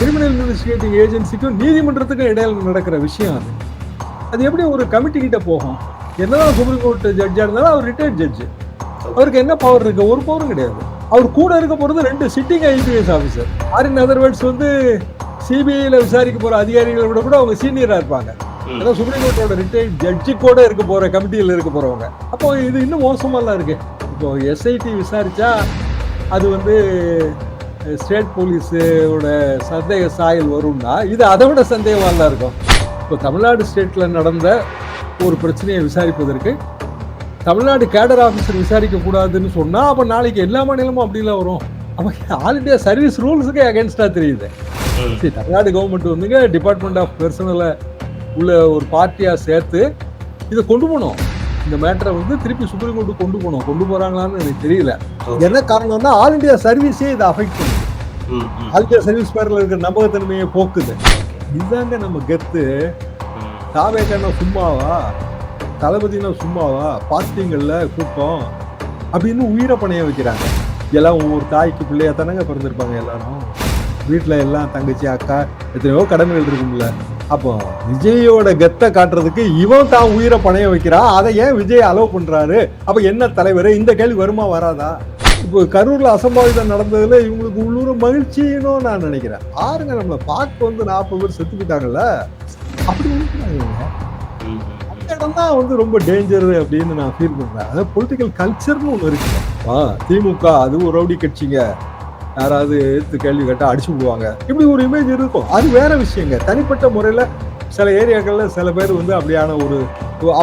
Criminal investigating ஏஜென்சிக்கும் நீதிமன்றத்துக்கும் இடையில நடக்கிற விஷயம் அது. அது எப்படி ஒரு கமிட்டி கிட்ட போகும்? என்னதான் சுப்ரீம் கோர்ட் ஜட்ஜா இருந்தாலும் அவர் ரிட்டையர்ட் ஜட்ஜு அவருக்கு என்ன பவர் இருக்கு? ஒரு பவரும் கிடையாது. அவர் கூட இருக்க போறது ரெண்டு sitting IPS officer are in other words வந்து சிபிஐல விசாரிக்க போற அதிகாரிகளை விட கூட அவங்க சீனியரா இருப்பாங்க. அதான் சுப்ரீம் கோர்ட்டோட ரிட்டையர்ட் ஜட்ஜு கூட இருக்க போற கமிட்டியில் இருக்க போறவங்க. அப்போ இது இன்னும் மோசமாலாம் இருக்கு. இப்போ எஸ்ஐடி விசாரிச்சா அது வந்து ஸ்டேட் போலீஸோட சந்தேக சாயல் வரும்னா இது அதை விட சந்தேகமாக தான் இருக்கும். இப்போ தமிழ்நாடு ஸ்டேட்டில் நடந்த ஒரு பிரச்சனையை விசாரிப்பதற்கு தமிழ்நாடு கேடர் ஆஃபீஸர் விசாரிக்க கூடாதுன்னு அப்போ நாளைக்கு எல்லா மாநிலமும் அப்படிலாம் வரும். அப்போ ஆல் இண்டியா சர்வீஸ் ரூல்ஸுக்கு அகேன்ஸ்டாக தெரியுது. சரி தமிழ்நாடு கவர்மெண்ட் வந்துங்க டிபார்ட்மெண்ட் ஆஃப் பர்சனலை உள்ள ஒரு பார்ட்டியாக சேர்த்து இதை கொண்டு போனோம் இந்த மேட்டரை வந்து திருப்பி சுப்ரீம் கோர்ட்டு கொண்டு போகணும். கொண்டு போகிறாங்களான்னு எனக்கு தெரியல. என்ன காரணம்னா ஆல் இண்டியா சர்வீஸே இதை அஃபெக்ட் பண்ணுது. ஆல் இண்டியா சர்வீஸ் பேரில் இருக்கிற நம்பகத்தன்மையை போக்குது. இதுதாங்க நம்ம கெத்து. தாவேக்கான சும்மாவா? தளபதினா சும்மாவா? பார்ட்டிங்கள்ல கூட்டம். அப்படின்னு உயிரை பணைய வைக்கிறாங்க. எல்லாம் ஒவ்வொரு தாய்க்கு பிள்ளையா தானங்க பிறந்திருப்பாங்க எல்லாரும். வீட்டில் எல்லாம் தங்கச்சி அக்கா எத்தனையோ கடமைகள் இருக்கும்ல. அப்போ விஜயோட கெத்தை காட்டுறதுக்கு இவன் தான் உயிரை பணைய வைக்கிறான் அதை ஏன் விஜய் அலோவ் பண்றாரு? அப்போ என்ன தலைவர் இந்த கேள்வி வருமா வராதா? இப்போ கரூரில் அசம்பாவிதம் நடந்ததில் இவங்களுக்கு உள்ளூர் மகிழ்ச்சின்னு நான் நினைக்கிறேன். ஆறுங்க நம்மளை பார்க்க வந்து நாற்பது பேர் செத்துக்கிட்டாங்கல்ல அப்படி நினைக்கிறாங்க அந்த இடம் தான் வந்து ரொம்ப டேஞ்சர் அப்படின்னு நான் ஃபீல் பண்றேன். அதாவது பொலிட்டிக்கல் கல்ச்சர்னு ஒன்று இருக்கு. ஆ திமுக அது ஒரு ரவுடி கட்சிங்க. யாராவது எடுத்து கேள்வி கேட்டால் அடிச்சு விடுவாங்க. இப்படி ஒரு இமேஜ் இருக்கும். அது வேற விஷயங்க. தனிப்பட்ட முறையில் சில ஏரியாக்களில் சில பேர் வந்து அப்படியான ஒரு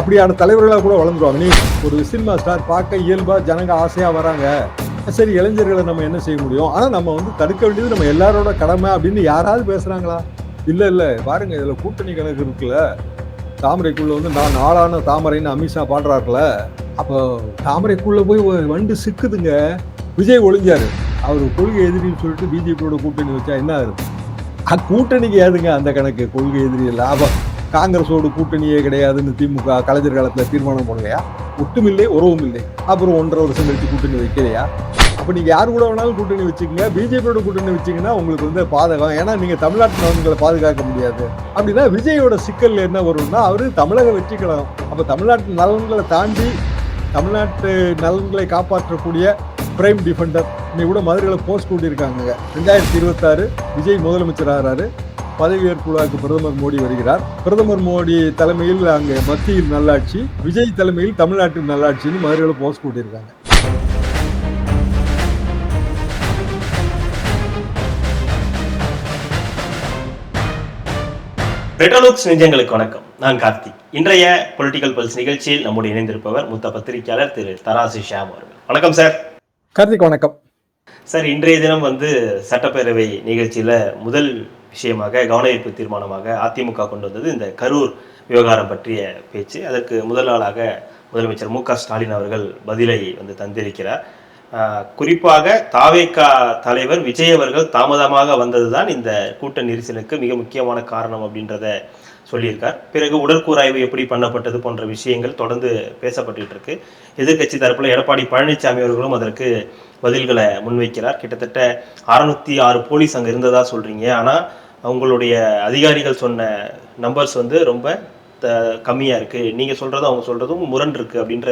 அப்படியான தலைவர்களாக கூட வளர்ந்துருவாங்க. நீ ஒரு சினிமா ஸ்டார் பார்க்க இயல்பாக ஜனங்க ஆசையாக வராங்க. சரி இளைஞர்களை நம்ம என்ன செய்ய முடியும்? ஆனால் நம்ம வந்து தடுக்க வேண்டியது நம்ம எல்லாரோட கடமை அப்படின்னு யாராவது பேசுகிறாங்களா இல்லை இல்லை. பாருங்கள் இதில் கூட்டணி கணக்கு இருக்குல்ல. தாமரைக்குள்ளே வந்து நான் நாளான தாமரைன்னு அமித்ஷா பாடுறாருல அப்போ தாமரைக்குள்ளே போய் வண்டு சிக்குதுங்க. விஜய் ஒழிஞ்சார் அவர் கொள்கை எதிரின்னு சொல்லிட்டு பிஜேபியோட கூட்டணி வச்சா என்ன ஆகுது அ, கூட்டணிக்கு ஏதுங்க அந்த கணக்கு? கொள்கை எதிரி லாபம். காங்கிரஸோட கூட்டணியே கிடையாதுன்னு திமுக கலைஞர் காலத்தில் தீர்மானம் பண்ணலையா ஒட்டுமில்லை உறவும் இல்லை அப்புறம் ஒன்றரை வருஷம் கழித்து கூட்டணி வைக்கலையா? அப்போ நீங்கள் யார் கூட வேணாலும் கூட்டணி வச்சுக்கோங்க பிஜேபியோட கூட்டணி வச்சீங்கன்னா உங்களுக்கு வந்து பாதகம். ஏன்னா நீங்கள் தமிழ்நாட்டு நலன்களை பாதுகாக்க முடியாது. அப்படின்னா விஜயோட சிக்கல் என்ன வரும்னா அவர் தமிழக வெற்றி கழகம். அப்போ தமிழ்நாட்டு நலன்களை தாண்டி தமிழ்நாட்டு நலன்களை காப்பாற்றக்கூடிய பிரைம் டிஃபெண்டர் இன்னைக்கு கூட மதுரையில் போஸ்ட் கூட்டியிருக்காங்க ரெண்டாயிரத்தி இருபத்தாறு விஜய் முதலமைச்சர் ஆகிறாரு. பதவியேற்பு விழாவுக்கு பிரதமர் மோடி வருகிறார். பிரதமர் மோடி தலைமையில் அங்கே மத்தியில் நல்லாட்சி விஜய் தலைமையில் தமிழ்நாட்டில் நல்லாட்சின்னு மதுரையில் போஸ்ட் கூட்டியிருக்காங்க ரெட்ரோலுக்ஸ் நெஞ்சங்களுக்கு வணக்கம். நான் கார்த்தி. இன்றைய பொலிட்டிக்கல் பல்ஸ் நிகழ்ச்சியில் நம்முடைய இணைந்திருப்பவர் மூத்த பத்திரிகையாளர் திரு தராசு ஷியாம் அவர்கள். வணக்கம் சார் கார்த்திக் வணக்கம். சார் இன்றைய தினம் வந்து சட்டப்பேரவை நிகழ்ச்சியில முதல் விஷயமாக கவனஈர்ப்பு தீர்மானமாக அதிமுக கொண்டு வந்தது இந்த கரூர் விவகாரம் பற்றிய பேச்சு. அதற்கு முதல் நாளாக முதலமைச்சர் மு க ஸ்டாலின் அவர்கள் பதிலை வந்து தந்திருக்கிறார். குறிப்பாக தாவேகா தலைவர் விஜய் அவர்கள் தாமதமாக வந்ததுதான் இந்த கூட்ட நெரிசலுக்கு மிக முக்கியமான காரணம் அப்படின்றத சொல்லியிருக்கார். பிறகு உடற்கூராய்வு எப்படி பண்ணப்பட்டது போன்ற விஷயங்கள் தொடர்ந்து பேசப்பட்டு இருக்கு. எதிர்க்கட்சி தரப்பில் எடப்பாடி பழனிசாமி அவர்களும் அதற்கு பதில்களை முன்வைக்கிறார். கிட்டத்தட்ட அறுநூத்தி ஆறு போலீஸ் அங்கே இருந்ததா சொல்றீங்க. ஆனால் அவங்களுடைய அதிகாரிகள் சொன்ன நம்பர்ஸ் வந்து ரொம்ப த கம்மியாக இருக்குது நீங்கள் சொல்கிறதும் அவங்க சொல்கிறதும் முரண் இருக்குது அப்படின்ற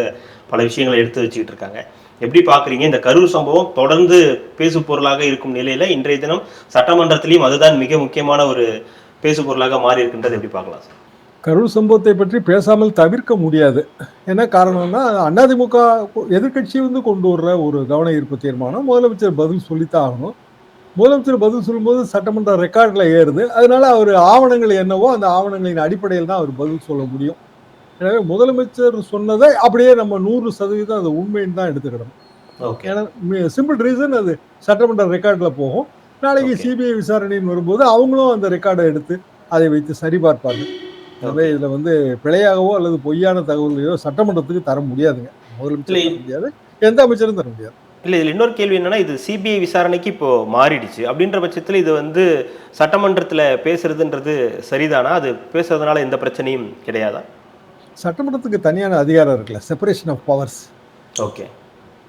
பல விஷயங்களை எடுத்து வச்சுக்கிட்டு இருக்காங்க. எப்படி பார்க்குறீங்க? இந்த கரூர் சம்பவம் தொடர்ந்து பேசு பொருளாக இருக்கும் நிலையில் இன்றைய தினம் சட்டமன்றத்திலையும் அதுதான் மிக முக்கியமான ஒரு பேசு பொருளாக மாறி இருக்கின்றது. எப்படி பார்க்கலாம் சார்? கரூர் சம்பவத்தை பற்றி பேசாமல் தவிர்க்க முடியாது. என்ன காரணம்னா அதிமுக எதிர்கட்சி வந்து கொண்டு வர்ற ஒரு கவன ஈர்ப்பு தீர்மானம் முதலமைச்சர் பதில் சொல்லித்தான் ஆகணும். முதலமைச்சர் பதில் சொல்லும்போது சட்டமன்ற ரெக்கார்டில் ஏறுது. அதனால அவர் ஆவணங்கள் என்னவோ அந்த ஆவணங்களின் அடிப்படையில் தான் அவர் பதில் சொல்ல முடியும். எனவே முதலமைச்சர் சொன்னதை அப்படியே நம்ம நூறு சதவீதம் அது உண்மைன்னு தான் எடுத்துக்கிடணும். ஏன்னா சிம்பிள் ரீசன் அது சட்டமன்ற ரெக்கார்டில் போகும். நாளைக்கு. சிபிஐ விசாரணைன்னு வரும்போது அவங்களும் அந்த ரெக்கார்டை எடுத்து அதை வைத்து சரிபார்ப்பாங்க எனவே இதுல வந்து பிழையாகவோ அல்லது பொய்யான தகவல்களையோ சட்டமன்றத்துக்கு தர முடியாதுங்க. முதலமைச்சர் முடியாது. எந்த அமைச்சரும் தர முடியாது. இல்ல இதுல இன்னொரு கேள்வி என்னன்னா இது சிபிஐ விசாரணைக்கு இப்போ மாறிடுச்சு. அப்படின்ற பட்சத்துல இது வந்து சட்டமன்றத்துல பேசுறதுன்றது சரிதானா? அது பேசுறதுனால எந்த பிரச்சனையும் கிடையாதா? சட்டமன்றத்துக்கு தனியான அதிகாரம் இருக்குல்ல செப்பரேஷன் ஆஃப் பவர்ஸ் ஓகே.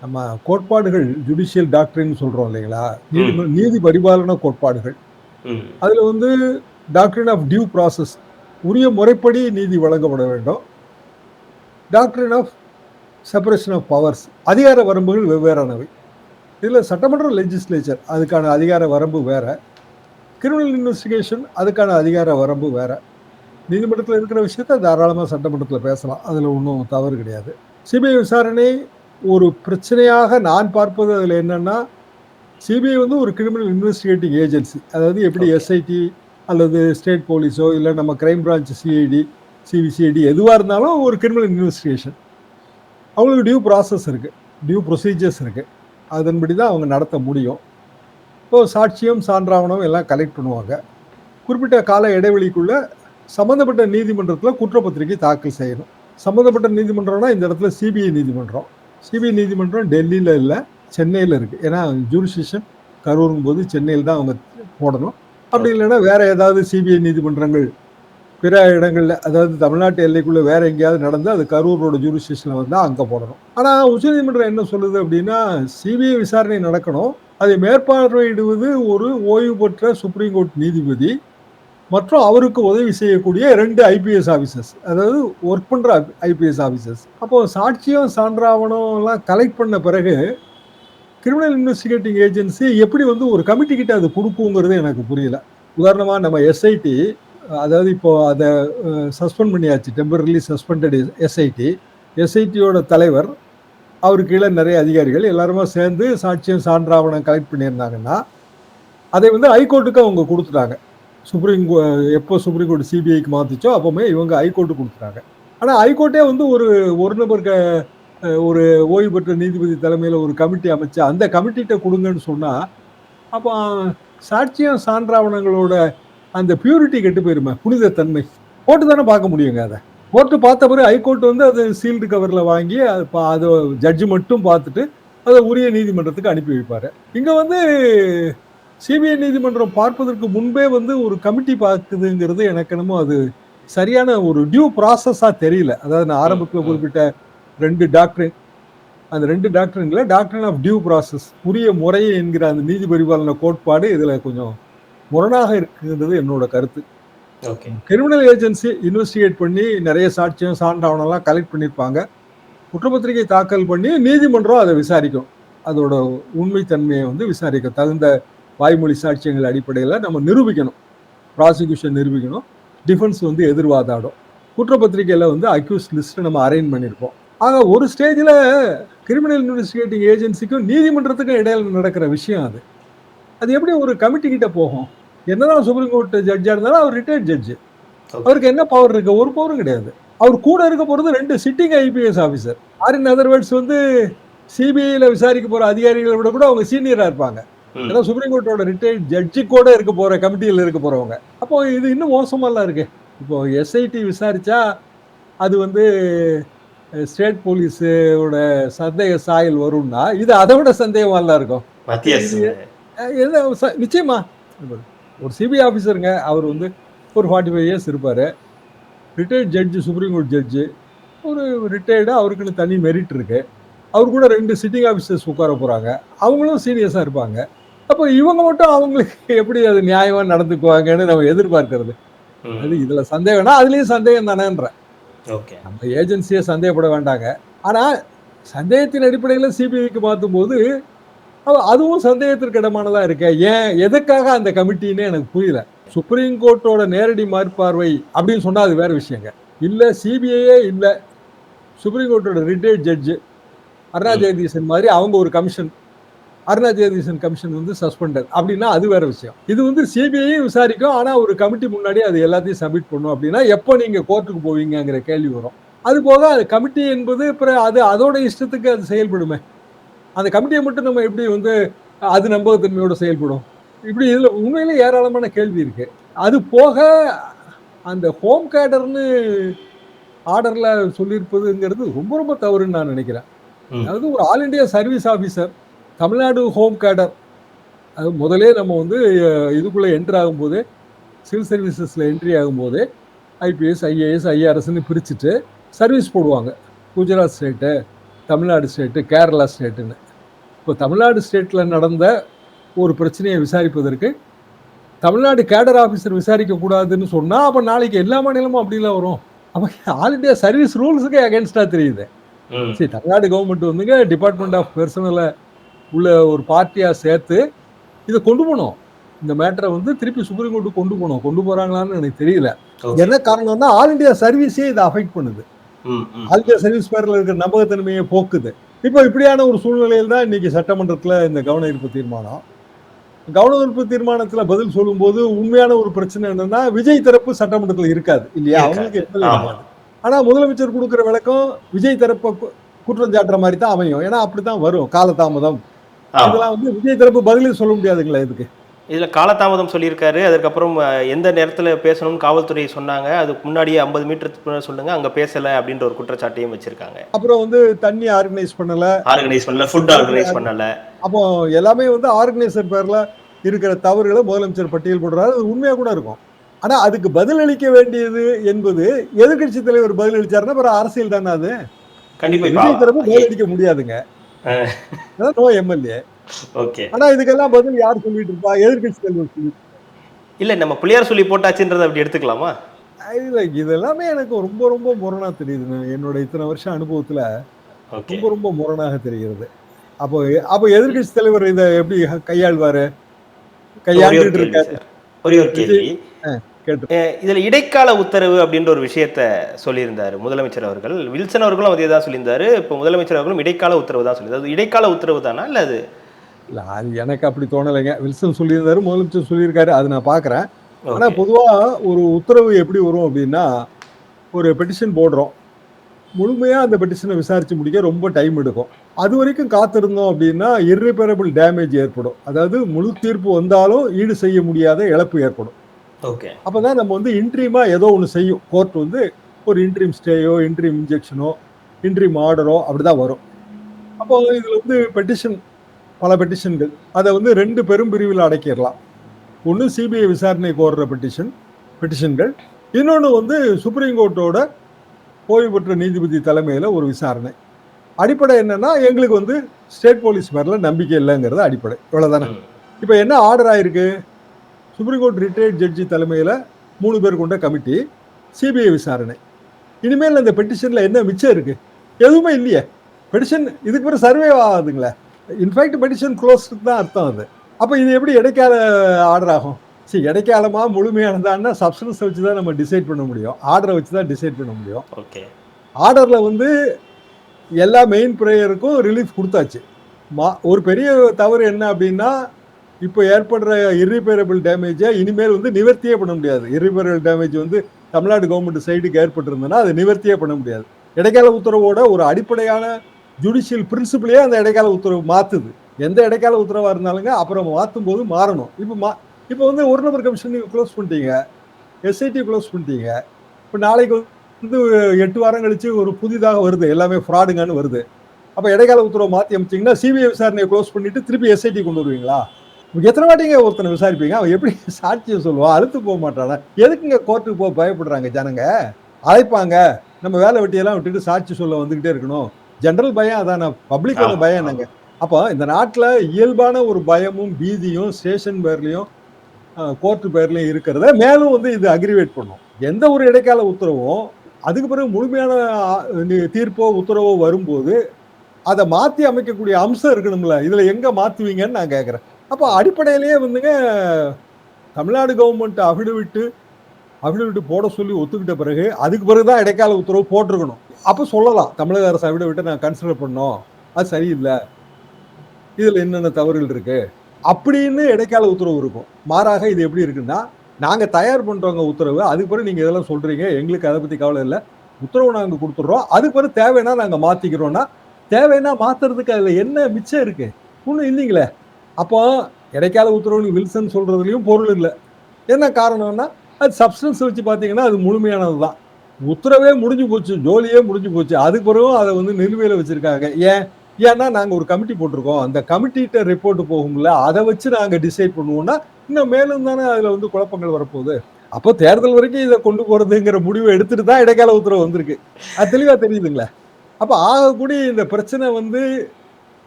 நம்ம கோட்பாடுகள் ஜுடிஷியல் டாக்டரின்னு சொல்றோம் இல்லைங்களா? நீதி நீதி பரிபாலன கோட்பாடுகள். அதுல வந்து டாக்டரின் ஆஃப் டியூ ப்ராசஸ் உரிய முறைப்படி நீதி வழங்கப்பட வேண்டும். டாக்டரின் ஆஃப் செப்பரேஷன் ஆஃப் பவர்ஸ் அதிகார வரம்புகள் வெவ்வேறானவை. இதில் சட்டமன்ற லெஜிஸ்லேச்சர் அதுக்கான அதிகார வரம்பு வேற. கிரிமினல் இன்வெஸ்டிகேஷன் அதுக்கான அதிகார வரம்பு வேற. நீதிமன்றத்தில் இருக்கிற விஷயத்த தாராளமாக சட்டமன்றத்தில் பேசலாம். அதில் ஒன்றும் தவறு கிடையாது. சிபிஐ விசாரணை ஒரு பிரச்சனையாக நான் பார்ப்பது அதில் என்னன்னா சிபிஐ வந்து ஒரு கிரிமினல் இன்வெஸ்டிகேட்டிங் ஏஜென்சி அதாவது எப்படி. எஸ்ஐடி அல்லது ஸ்டேட் போலீஸோ இல்லை நம்ம கிரைம் பிரான்ச் சிஐடி சிபிசிஐடி எதுவாக இருந்தாலும் ஒரு கிரிமினல் இன்வெஸ்டிகேஷன் அவங்களுக்கு டியூ ப்ராசஸ் இருக்குது டியூ ப்ரொசீஜர்ஸ் இருக்குது அதன்படி தான் அவங்க நடத்த முடியும். இப்போது சாட்சியம் சான்றாவணம் எல்லாம் கலெக்ட் பண்ணுவாங்க. குறிப்பிட்ட கால இடைவெளிக்குள்ளே சம்மந்தப்பட்ட நீதிமன்றத்தில் குற்றப்பத்திரிகை தாக்கல் செய்யணும். சம்மந்தப்பட்ட நீதிமன்றம்னா இந்த இடத்துல சிபிஐ நீதிமன்றம். சிபிஐ நீதிமன்றம் டெல்லியில் இல்லை சென்னையில் இருக்குது ஏன்னா ஜூரிசிஷன் கரூருங்கும் போது சென்னையில் தான் அவங்க போடணும். அப்படி இல்லைன்னா வேறு ஏதாவது சிபிஐ நீதிமன்றங்கள் பிற இடங்களில் அதாவது தமிழ்நாட்டு எல்லைக்குள்ளே வேறு எங்கேயாவது நடந்து அது கரூரோட ஜூரிஸ்டிஷனில் வந்தால் அங்கே போடணும். ஆனால் உச்சநீதிமன்றம் என்ன சொல்லுது அப்படின்னா சிபிஐ விசாரணை நடக்கணும். அதை மேற்பார்வையிடுவது ஒரு ஓய்வு பெற்ற சுப்ரீம் கோர்ட் நீதிபதி மற்றும் அவருக்கு உதவி செய்யக்கூடிய ரெண்டு ஐபிஎஸ் ஆஃபீஸர்ஸ் அதாவது ஒர்க் பண்ணுற ஐபிஎஸ் ஆஃபீஸர்ஸ் அப்போ சாட்சியம் சான்றாவணம்லாம் கலெக்ட் பண்ண பிறகு கிரிமினல் இன்வெஸ்டிகேட்டிங் ஏஜென்சி எப்படி வந்து ஒரு கமிட்டி கிட்ட அது கொடுக்குங்கிறது எனக்கு புரியல. உதாரணமாக நம்ம எஸ்ஐடி அதாவது இப்போது அதை சஸ்பெண்ட் பண்ணியாச்சு. டெம்பரரிலி சஸ்பெண்டட் எஸ்ஐடி எஸ்ஐடியோட தலைவர் அவருக்கு கீழே நிறைய அதிகாரிகள் எல்லாருமே சேர்ந்து சாட்சியம் சான்றாவணம் கலெக்ட் பண்ணியிருந்தாங்கன்னா அதை வந்து ஹைகோர்ட்டுக்கு அவங்க கொடுத்துட்டாங்க. சுப்ரீம் கோ- எப்போ சுப்ரீம் கோர்ட் சிபிஐக்கு மாற்றிச்சோ அப்போவுமே இவங்க ஹைகோர்ட்டு கொடுத்துட்டாங்க. ஆனால் ஹைகோர்ட்டே வந்து ஒரு ஒரு நபர் ஒரு ஓய்வு பெற்ற நீதிபதி தலைமையில் ஒரு கமிட்டி அமைச்சு அந்த கமிட்டிகிட்ட கொடுங்கன்னு சொன்னால் அப்போ சாட்சியம் சான்றாவணங்களோட அந்த பியூரிட்டி கெட்டு போயிருமே புனிதத்தன்மை கோர்ட்டு தானே பார்க்க முடியுங்க அதை. கோர்ட்டு பார்த்த பிறகு ஹைகோர்ட் வந்து அது சீல்டு கவரில் வாங்கி அது பா- அதை ஜட்ஜு மட்டும் பார்த்துட்டு அதை உரிய நீதிமன்றத்துக்கு அனுப்பி வைப்பார். இங்கே வந்து சிபிஐ நீதிமன்றம் பார்ப்பதற்கு முன்பே வந்து ஒரு கமிட்டி பார்க்குதுங்கிறது எனக்கு என்னமோ அது சரியான ஒரு டியூ ப்ராசஸாக தெரியல. அதாவது நான் ஆரம்பத்தில். குறிப்பிட்ட ரெண்டு டாக்டரின் அந்த ரெண்டு டாக்டரின்ல டாக்டரின் ஆஃப் டியூ ப்ராசஸ் உரிய முறை என்கிற அந்த நீதி பரிபாலன கோட்பாடு இதில் கொஞ்சம் முரணாக இருக்குங்கிறது என்னோட கருத்து. ஓகே. கிரிமினல் ஏஜென்சி இன்வெஸ்டிகேட் பண்ணி நிறைய சாட்சியம் சான்றாவணம்லாம் கலெக்ட் பண்ணியிருப்பாங்க. குற்றப்பத்திரிகை தாக்கல் பண்ணி நீதிமன்றம் அதை விசாரிக்கும். அதோட உண்மைத்தன்மையை வந்து விசாரிக்கும். தகுந்த வாய்மொழி சாட்சியங்கள் அடிப்படையில் நம்ம நிரூபிக்கணும். ப்ராசிக்யூஷன் நிரூபிக்கணும். டிஃபென்ஸ் வந்து எதிர்வாதாடும். குற்றப்பத்திரிகையில் வந்து அக்யூஸ் லிஸ்ட்டை நம்ம அரேஞ்ச் பண்ணியிருப்போம். ஆக ஒரு ஸ்டேஜில் கிரிமினல் இன்வெஸ்டிகேட்டிங் ஏஜென்சிக்கும் நீதிமன்றத்துக்கும் இடையில நடக்கிற விஷயம் அது. அது எப்படி ஒரு கமிட்டி கிட்ட போகும்? என்னதான் சுப்ரீம் கோர்ட் ஜட்ஜாக இருந்தாலும் அவர் ரிட்டையர்ட் ஜட்ஜு அவருக்கு என்ன பவர் இருக்கு? ஒரு பவரும் கிடையாது. அவர் கூட இருக்க போகிறது ரெண்டு sitting IPS officer are in other words வந்து சிபிஐயில் விசாரிக்க போகிற அதிகாரிகளை விட கூட அவங்க சீனியராக இருப்பாங்க. ஏன்னா சுப்ரீம் கோர்ட்டோட ரிட்டையர்ட் ஜட்ஜு கூட இருக்க போகிற கமிட்டியில் இருக்க போகிறவங்க அப்போ இது இன்னும் மோசமாலாம் இருக்கு. இப்போ எஸ்ஐடி விசாரிச்சா அது வந்து ஸ்டேட் போலீஸோட சந்தேக சாயல் வரும்னா இது அதை விட சந்தேகமாலாம் இருக்கும். என்ன ச- நிச்சயமா. ஒரு சிபிஐ ஆஃபீஸருங்க அவர் வந்து ஒரு ஃபார்ட்டி ஃபைவ் இயர்ஸ் இருப்பார். Retired judge supreme court judge ஒரு ரிட்டையர்டாக அவருக்குன்னு தனி மெரிட் இருக்கு. அவர் கூட ரெண்டு சிட்டிங் ஆஃபீஸர்ஸ் உட்கார போகிறாங்க அவங்களும் சீரியஸாக இருப்பாங்க. அப்போ இவங்க மட்டும் அவங்களுக்கு எப்படி அது நியாயமாக நடந்துக்குவாங்கன்னு நம்ம எதிர்பார்க்கறது. அது இதில் சந்தேகம்னா அதுலேயும் சந்தேகம் தானேன்ற. ஓகே. நம்ம ஏஜென்சியை சந்தேகப்பட வேண்டாங்க. ஆனால் சந்தேகத்தின் அடிப்படையில் சிபிஐக்கு அது- அதுவும் சந்தேகத்திற்கு இடமானதா இருக்க. ஏன் எதுக்காக அந்த கமிட்டின்னு எனக்கு புரியல. சுப்ரீம் கோர்ட்டோட நேரடி மேற்பார்வை அப்படின்னு சொன்னா அது வேற விஷயங்க. இல்ல சிபிஐயே இல்ல. சுப்ரீம் கோர்ட்டோட ரிட்டையர்ட் ஜட்ஜு அருணா ம். ஜெகதீசன் மாதிரி அவங்க ஒரு கமிஷன். அருணா ஜெகதீசன் கமிஷன் வந்து சஸ்பெண்டட் அப்படின்னா அது வேற விஷயம். இது வந்து சிபிஐயும் விசாரிக்கும். ஆனா ஒரு கமிட்டி முன்னாடி அது எல்லாத்தையும் சப்மிட் பண்ணும் அப்படின்னா எப்போ நீங்க கோர்ட்டுக்கு போவீங்கங்கிற கேள்வி வரும். அது போக அது கமிட்டி என்பது அப்புறம் அது அதோட இஷ்டத்துக்கு அது செயல்படுமே. அந்த கமிட்டியை மட்டும் நம்ம எப்படி வந்து அது நம்பகத்தன்மையோட செயல்படும்? இப்படி இதுல உண்மையிலே ஏராளமான கேள்வி இருக்கு. அது போக அந்த ஹோம் கேடர்னு ஆர்டர்ல சொல்லியிருப்பதுங்கிறது ரொம்ப ரொம்ப தவறுன்னு நான் நினைக்கிறேன். அதாவது ஒரு all India service officer Tamil Nadu home cadre அது முதலே நம்ம வந்து இதுக்குள்ள என்ட்ரு ஆகும்போதே சிவில் சர்வீசஸில் என்ட்ரி ஆகும்போதே ஐபிஎஸ் ஐஏஎஸ் ஐஆர்எஸ்ன்னு பிரிச்சுட்டு சர்வீஸ் போடுவாங்க. குஜராத் ஸ்டேட்டு தமிழ்நாடு ஸ்டேட்டு கேரளா ஸ்டேட்டுன்னு. இப்போ தமிழ்நாடு ஸ்டேட்டில் நடந்த ஒரு பிரச்சனையை விசாரிப்பதற்கு தமிழ்நாடு கேடர் ஆஃபீஸர் விசாரிக்க கூடாதுன்னு சொன்னா அப்ப நாளைக்கு எல்லா மாநிலமும் அப்படிலாம் வரும். அப்ப ஆல் இண்டியா சர்வீஸ் ரூல்ஸுக்கே அகேன்ஸ்டா தெரியுது. சரி தமிழ்நாடு கவர்மெண்ட் வந்துங்க டிபார்ட்மெண்ட் ஆஃப் பர்சனலை உள்ள ஒரு பார்ட்டியா சேர்த்து இதை கொண்டு போகணும் இந்த மேட்டரை வந்து திருப்பி சுப்ரீம் கோர்ட்டுக்கு கொண்டு போகணும் கொண்டு போறாங்களான்னு எனக்கு தெரியல. என்ன காரணம்னா ஆல் இண்டியா சர்வீஸே இதை அஃபெக்ட் பண்ணுது. ஆல் இண்டியா சர்வீஸ் பேரில் இருக்கிற நம்பகத்தன்மையை போக்குது. இப்போ இப்படியான ஒரு சூழ்நிலையில் தான் இன்னைக்கு சட்டமன்றத்தில் இந்த கவன ஈர்ப்பு தீர்மானம் கவன ஈர்ப்பு தீர்மானத்தில் பதில் சொல்லும்போது உண்மையான ஒரு பிரச்சனை என்னன்னா விஜய் தரப்பு சட்டமன்றத்தில் இருக்காது இல்லையா. அவங்களுக்கு எம்எல்ஏ ஆமா. கிடையாது ஆனா முதலமைச்சர் கொடுக்குற விளக்கம் விஜய் தரப்பை குற்றம் சாட்டுற மாதிரி தான் அமையும் ஏன்னா அப்படித்தான் வரும் காலதாமதம் ஆமா. இதெல்லாம் வந்து விஜய் தரப்பு பதிலே சொல்ல முடியாதுங்களா இதுக்கு இதுல காலதாமதம் சொல்லியிருக்காரு. அதுக்கப்புறம் எந்த நேரத்துல பேசணும்னு காவல்துறை சொன்னாங்க. அதுக்கு முன்னாடியே ஐம்பது மீட்டர் சொல்லுங்க அங்க பேசல அப்படின்ற ஒரு குற்றச்சாட்டையும் வச்சிருக்காங்க. அப்புறம் வந்து தண்ணி ஆர்கனைஸ் பண்ணல. ஆர்கனைஸ் பண்ணல ஃபுட் ஆர்கனைஸ் பண்ணல. அப்போ எல்லாமே வந்து ஆர்கனைசர் பேர்ல இருக்கிற தவறுகளை முதலமைச்சர் பட்டியல் போடுறாரு. அது உண்மையா கூட இருக்கும். ஆனா அதுக்கு பதிலளிக்க வேண்டியது என்பது எதிர்க்கட்சி தலைவர் பதிலளிச்சாருன்னா அப்புறம் அரசியல் தானே அது? கண்டிப்பா. விஜய் தரப்பு இப்ப பதிலளிக்க முடியாதுங்க. No MLA. ஓகே. ஆனா இதுக்கெல்லாம் பதில் யார் சொல்லிட்டு இருப்பா எதிர்க்கட்சி தலைவர் சொல்லிட்டு இல்ல நம்ம பிள்ளையார் சொல்லி போட்டாச்சுன்றதை அப்படி எடுத்துக்கலாமா? இல்ல இது எல்லாமே எனக்கு ரொம்ப ரொம்ப முரணா தெரியுதுங்க. என்னோட இத்தனை வருஷம் அனுபவத்துல ரொம்ப ரொம்ப முரணாக தெரிகிறது. அப்போ அப்போ எதிர்க்கட்சி தலைவர் இதை எப்படி கையாள்வாரு? கையாண்டுட்டு இருக்காரு. ஒரே ஒரு கேள்வி. இதுல இடைக்கால உத்தரவு அப்படின்ற ஒரு விஷயத்த சொல்லியிருந்தாரு முதலமைச்சர் அவர்கள். வில்சன் அவர்களும் அதே தான் சொல்லியிருந்தாரு. இப்போ முதலமைச்சர் அவர்களும் இடைக்கால உத்தரவு தான் சொல்லியிருந்தாரு. இடைக்கால உத்தரவு தானா? இல்ல அது இல்ல அது எனக்கு அப்படி தோணலைங்க. வில்சன் சொல்லியிருந்தாரு முதலமைச்சர் சொல்லியிருக்காரு அது நான் பார்க்குறேன் ஆனா Okay. பொதுவா ஒரு உத்தரவு எப்படி வரும் அப்படின்னா ஒரு பெட்டிஷன் போடுறோம். முழுமையா அந்த பெட்டிஷனை விசாரிச்சு முடிக்க ரொம்ப டைம் எடுக்கும். அது வரைக்கும் காத்திருந்தோம் அப்படின்னா irreparable டேமேஜ் ஏற்படும். அதாவது முழு தீர்ப்பு வந்தாலும் ஈடு செய்ய முடியாத இழப்பு ஏற்படும். ஓகே. அப்பதான் நம்ம வந்து இன்ட்ரீமா ஏதோ ஒன்று செய்யும். கோர்ட் வந்து ஒரு இன்ட்ரீம் ஸ்டேயோ இன்ட்ரீம் இன்ஜெக்ஷனோ இன்ட்ரீம் ஆர்டரோ அப்படிதான் வரும். அப்போ இதுல வந்து பெட்டிஷன் பல பெட்டிஷன்கள் அதை வந்து ரெண்டு பெரும் பிரிவில் அடக்கிடலாம். ஒன்று சிபிஐ விசாரணை கோர்ற பெட்டிஷன் பெட்டிஷன்கள் இன்னொன்று வந்து சுப்ரீம் கோர்ட்டோட ஓய்வு பெற்ற நீதிபதி தலைமையில் ஒரு விசாரணை. அடிப்படை என்னன்னா எங்களுக்கு வந்து ஸ்டேட் போலீஸ் மேல நம்பிக்கை இல்லைங்கிறது அடிப்படை. இவ்வளவுதானே? ம். இப்போ என்ன ஆர்டர் ஆயிருக்கு? சுப்ரீம் கோர்ட் ரிட்டையர்ட் ஜட்ஜி தலைமையில் மூணு பேர் கொண்ட கமிட்டி சிபிஐ விசாரணை. இனிமேல் அந்த பெட்டிஷனில் என்ன மிச்சம் இருக்கு? எதுவுமே இல்லையே. பெட்டிஷன் இதுக்கு பிறகு சர்வே ஆகாதுங்களே. இன்ஃபேக்ட் பெட்டிஷன் க்ளோஸ்க்கு தான் அர்த்தம் அது. அப்போ இது எப்படி இடைக்கால ஆர்டர் ஆகும்? சரி இடைக்காலமா முழுமையானதான்னா சப்ஸ்டன்ஸ் வச்சு தான் நம்ம டிசைட் பண்ண முடியும். ஆர்டரை வச்சு தான் டிசைட் பண்ண முடியும். ஓகே ஆர்டரில் வந்து எல்லா மெயின் ப்ரேயருக்கும் ரிலீஃப் கொடுத்தாச்சு. மா ஒரு பெரிய தவறு என்ன அப்படின்னா இப்போ ஏற்படுற irreparable டேமேஜை இனிமேல் வந்து நிவர்த்தியே பண்ண முடியாது. Irreparable டேமேஜ் வந்து தமிழ்நாடு கவர்மெண்ட் சைடுக்கு ஏற்பட்டிருந்ததுன்னா அதை நிவர்த்தியே பண்ண முடியாது. இடைக்கால உத்தரவோட ஒரு அடிப்படையான ஜுடிஷியல் பிரின்சிபிளே அந்த இடைக்கால உத்தரவு மாற்றுது எந்த இடைக்கால உத்தரவாக இருந்தாலுங்க அப்புறம் மாற்றும் போது மாறணும். இப்போ மா இப்போ வந்து ஒரு நபர் கமிஷன் நீங்கள் க்ளோஸ் பண்ணிட்டீங்க எஸ்ஐடி க்ளோஸ் பண்ணிட்டீங்க. இப்போ நாளைக்கு வந்து எட்டு வாரம் கழிச்சு ஒரு புதிதாக வருது. எல்லாமே ஃப்ராடுங்கன்னு வருது. அப்போ இடைக்கால உத்தரவை மாற்றி அமைச்சிங்கன்னா சிபிஐ விசாரணையை க்ளோஸ் பண்ணிவிட்டு திருப்பி எஸ்ஐடி கொண்டு வருவீங்களா? எத்தனை வாட்டிங்க ஒருத்தனை விசாரிப்பீங்க? அவன் எப்படி சாட்சியம் சொல்லுவான்? அழுத்து போக மாட்டானா? எதுக்குங்க கோர்ட்டுக்கு போக பயப்படுறாங்க ஜனங்க? அழைப்பாங்க. நம்ம வேலை வெட்டியெல்லாம் விட்டுட்டு சாட்சி சொல்ல வந்துக்கிட்டே இருக்கணும். ஜென்ரல் பயம் அதான பப்ளிக்கோட பயம். என்னங்க? அப்போ இந்த நாட்டில் இயல்பான ஒரு பயமும் பீதியும் ஸ்டேஷன் பேர்லையும் கோர்ட்டு பேர்லையும் இருக்கிறத மேலும் வந்து இது அக்ரிவேட் பண்ணும். எந்த ஒரு இடைக்கால உத்தரவும் அதுக்கு பிறகு முழுமையான தீர்ப்போ உத்தரவோ வரும்போது அதை மாற்றி அமைக்கக்கூடிய அம்சம் இருக்கணும்ல இதில் எங்கே மாற்றுவீங்கன்னு நான் கேட்குறேன் அப்போ அடிப்படையிலேயே வந்துங்க தமிழ்நாடு கவர்மெண்ட் அஃபிடவிட்டு அஃபிடவிட்டு போட சொல்லி ஒத்துக்கிட்ட பிறகு அதுக்கு பிறகு தான் இடைக்கால உத்தரவு போட்டிருக்கணும். அப்போ சொல்லலாம். தமிழக அரசு அஃபிடவிட்டை நான் கன்சிடர் பண்ணோம். அது சரியில்லை. இதில் என்னென்ன தவறுகள் இருக்கு? அப்படின்னு இடைக்கால உத்தரவு இருக்கும். மாறாக இது எப்படி இருக்குன்னா நாங்கள் தயார் பண்ணுறவங்க உத்தரவு அதுக்கு பிறகு நீங்கள் இதெல்லாம் சொல்கிறீங்க எங்களுக்கு அதை பற்றி கவலை இல்லை. உத்தரவு நாங்கள் கொடுத்துட்றோம். அதுக்கு பிறகு தேவைன்னா நாங்கள் மாற்றிக்கிறோன்னா தேவைன்னா மாற்றுறதுக்கு அதில் என்ன மிச்சம் இருக்குது ஒன்றும் இல்லைங்களே. அப்போ இடைக்கால உத்தரவுன்னு வில்சன் சொல்கிறதுலையும் பொருள் இல்லை. என்ன காரணம்னா அது சப்ஸ்டன்ஸ் வச்சு பார்த்தீங்கன்னா அது முழுமையானது தான் உத்தரவே முடிஞ்சு போச்சு ஜோலியே முடிஞ்சு போச்சு. அதுக்கு பிறகும் அதை வந்து நிலுவையில் வச்சுருக்காங்க. ஏன்? ஏன்னா நாங்கள் ஒரு கமிட்டி போட்டிருக்கோம். அந்த கமிட்டிகிட்ட ரிப்போர்ட் போகும்ல அதை வச்சு நாங்கள் டிசைட் பண்ணுவோம்னா இன்னும் மேலும் தானே அதில் வந்து குழப்பங்கள் வரப்போகுது. அப்போ தேர்தல் வரைக்கும் இதை கொண்டு போகிறதுங்கிற முடிவை எடுத்துட்டு தான் இடைக்கால உத்தரவு வந்திருக்கு. அது தெளிவாக தெரியுதுங்களே. அப்போ ஆகக்கூடிய இந்த பிரச்சனை வந்து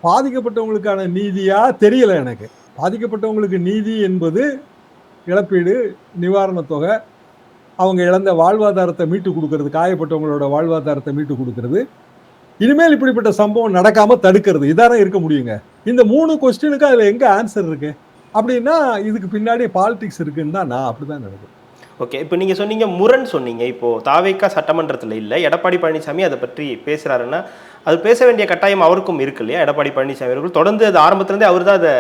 பாதிக்கப்பட்டவங்களுக்கான நீதியாக தெரியல எனக்கு. பாதிக்கப்பட்டவங்களுக்கு நீதி என்பது இழப்பீடு நிவாரணத் தொகை அவங்க இழந்த வாழ்வாதாரத்தை மீட்டு கொடுக்கறது காயப்பட்டவங்களோட வாழ்வாதாரத்தை மீட்டு கொடுக்கறது. இனிமேல் இப்படிப்பட்ட சம்பவம் நடக்காமல் தடுக்கிறது. இதானே இருக்க முடியுங்க. இந்த மூணு கொஸ்டினுக்கு அதில் எங்கே ஆன்சர் இருக்கு? அப்படின்னா இதுக்கு பின்னாடி பாலிடிக்ஸ் இருக்குன்னு தான் நான் அப்படிதான் நினைக்கிறேன். ஓகே இப்போ நீங்கள் சொன்னீங்க முரண் சொன்னீங்க. இப்போது தாவேக்கா சட்டமன்றத்தில் இல்லை எடப்பாடி பழனிசாமி அதை பற்றி பேசுகிறாருன்னா அது பேச வேண்டிய கட்டாயம் அவருக்கும் இருக்கு இல்லையா? எடப்பாடி பழனிசாமி அவர்கள் தொடர்ந்து அது ஆரம்பத்துலேருந்தே அவர் தான் அதை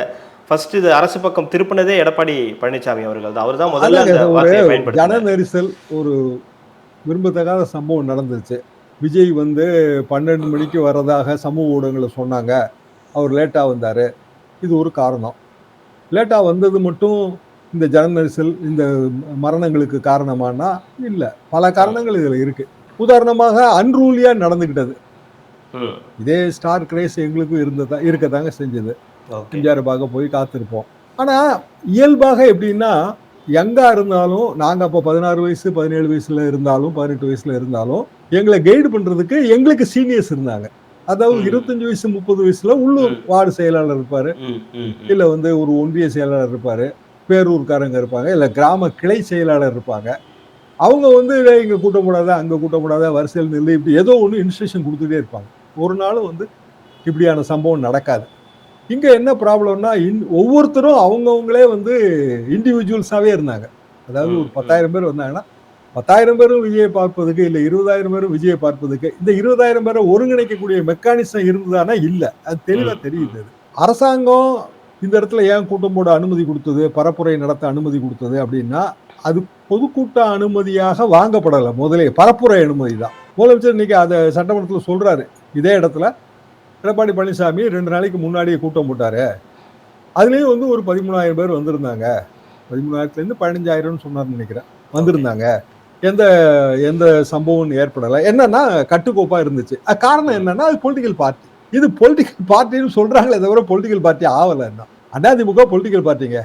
ஃபர்ஸ்ட் இது அரசு பக்கம் திருப்பினதே எடப்பாடி பழனிசாமி அவர்கள் தான். அவர் தான் முதல்ல ஜன நெரிசல் ஒரு விரும்பத்தகாத சம்பவம் நடந்துச்சு. விஜய் வந்து பன்னெண்டு மணிக்கு வர்றதாக சமூக ஊடகங்களை சொன்னாங்க. அவர் லேட்டாக வந்தார். இது ஒரு காரணம். லேட்டாக வந்தது மட்டும் இந்த ஜன நெரிசல் இந்த மரணங்களுக்கு காரணமானா? இல்லை. பல காரணங்கள் இதில் இருக்குது உதாரணமாக அன்ரூலியாக நடந்துக்கிட்டது இதே ஸ்டார் கிரேஸ் எங்களுக்கும் இருந்ததா இருக்கதாங்க செஞ்சது. ஓகே. எம்ஜிஆர் பார்க்க போய் காத்திருப்போம். ஆனால் இயல்பாக எப்படின்னா யங்காக இருந்தாலும் நாங்கள் அப்போ பதினாறு வயசு பதினேழு வயசுல இருந்தாலும் பதினெட்டு வயசுல இருந்தாலும் எங்களை கைடு பண்ணுறதுக்கு எங்களுக்கு சீனியர்ஸ் இருந்தாங்க. அதாவது. இருபத்தஞ்சு வயசு முப்பது வயசுல உள்ளூர். வார்டு செயலாளர் இருப்பார். இல்லை வந்து ஒரு ஒன்றிய செயலாளர் இருப்பார். பேரூர்காரங்க இருப்பாங்க. இல்லை கிராம கிளை செயலாளர் இருப்பாங்க. அவங்க வந்து இங்கே கூட்ட கூடாத அங்கே கூட்ட கூடாத வரிசையில் நில்லு இப்படி ஏதோ ஒன்று இன்ஸ்ட்ரக்ஷன் கொடுத்துட்டே இருப்பாங்க. ஒரு நாளும் வந்து இப்படியான சம்பவம் நடக்காது. இங்கே என்ன ப்ராப்ளம்னா இன் ஒவ்வொருத்தரும் அவங்கவுங்களே வந்து இண்டிவிஜுவல்ஸாகவே இருந்தாங்க. அதாவது ஒரு பத்தாயிரம் பேர் வந்தாங்கன்னா பத்தாயிரம் பேரும் விஜயை பார்ப்பதுக்கு இல்லை இருபதாயிரம் பேரும் விஜயை பார்ப்பதுக்கு இந்த இருபதாயிரம் பேரை ஒருங்கிணைக்கக்கூடிய மெக்கானிசம் இருந்ததானா? இல்லை. அது தெளிவாக தெரியுது. அரசாங்கம் இந்த இடத்துல ஏன் கூட்டம் போட அனுமதி கொடுத்தது பரப்புரை நடத்த அனுமதி கொடுத்தது அப்படின்னா அது பொதுக்கூட்ட அனுமதியாக வாங்கப்படலை முதலே. பரப்புரை அனுமதி தான். முதலமைச்சர் இன்னைக்கு அதை சட்டமன்றத்தில் சொல்றாரு. இதே இடத்துல எடப்பாடி பழனிசாமி ரெண்டு நாளைக்கு முன்னாடியே கூட்டம் போட்டாரு. அதுலேயும் வந்து ஒரு பதிமூணாயிரம் பேர் வந்திருந்தாங்க. பதிமூணாயிரத்துலேருந்து பதினஞ்சாயிரம்னு சொன்னார்னு நினைக்கிறேன். வந்திருந்தாங்க. எந்த எந்த சம்பவம் ஏற்படலை. என்னன்னா கட்டுக்கோப்பாக இருந்துச்சு. காரணம் என்னன்னா அது பொலிட்டிக்கல் பார்ட்டி இது பொலிட்டிக்கல் பார்ட்டின்னு சொல்கிறாங்களே தவிர பொலிட்டிக்கல் பார்ட்டி ஆகலை என்ன அதிமுக பொலிட்டிக்கல் பார்ட்டிங்க